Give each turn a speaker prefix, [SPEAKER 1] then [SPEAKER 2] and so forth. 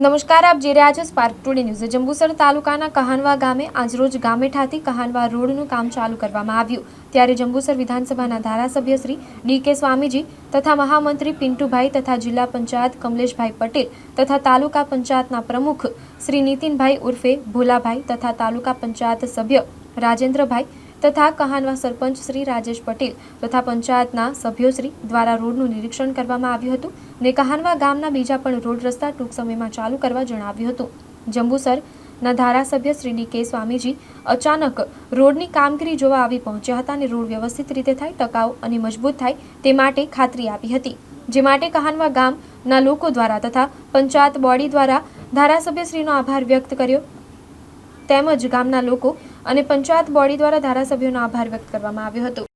[SPEAKER 1] નમસ્કાર, આપ જે રહ્યા છો સ્પાર્ક ટુડે ન્યૂઝ જંબુસર તાલુકાના કહાનવા ગામે આજરોજ ગામેઠાથી કહાનવા રોડનું કામ ચાલુ કરવામાં આવ્યું. ત્યારે જંબુસર વિધાનસભાના ધારાસભ્ય શ્રી ડી કે સ્વામીજી તથા મહામંત્રી પિન્ટુભાઈ તથા જિલ્લા પંચાયત કમલેશભાઈ પટેલ તથા તાલુકા પંચાયતના પ્રમુખ શ્રી નીતિનભાઈ ઉર્ફે ભોલાભાઈ તથા તાલુકા પંચાયત સભ્ય રાજેન્દ્રભાઈ તથા કહાનવા સરપંચ શ્રી રાજેશ પટેલ તથા પંચાયતના સભ્યોશ્રી દ્વારા રોડનું નિરીક્ષણ કરવામાં આવ્યું હતું ને કહાનવા ગામના બીજા પણ રોડ રસ્તા ટૂંક સમયમાં ચાલુ કરવા જણાવ્યું હતું. જંબુસરના ધારાસભ્ય શ્રી ડી કે સ્વામીજી અચાનક રોડની કામગીરી જોવા આવી પહોંચ્યા હતા અને રોડ વ્યવસ્થિત રીતે થાય, ટકાઉ અને મજબૂત થાય તે માટે ખાતરી આપી હતી. જે માટે કહાનવા ગામના લોકો દ્વારા તથા પંચાયત બોડી દ્વારા ધારાસભ્યશ્રીનો આભાર વ્યક્ત કર્યો. તેમજ ગામના લોકો અને પંચાયત બોડી દ્વારા ધારાસભ્યોનો આભાર વ્યક્ત કરવામાં આવ્યો હતો.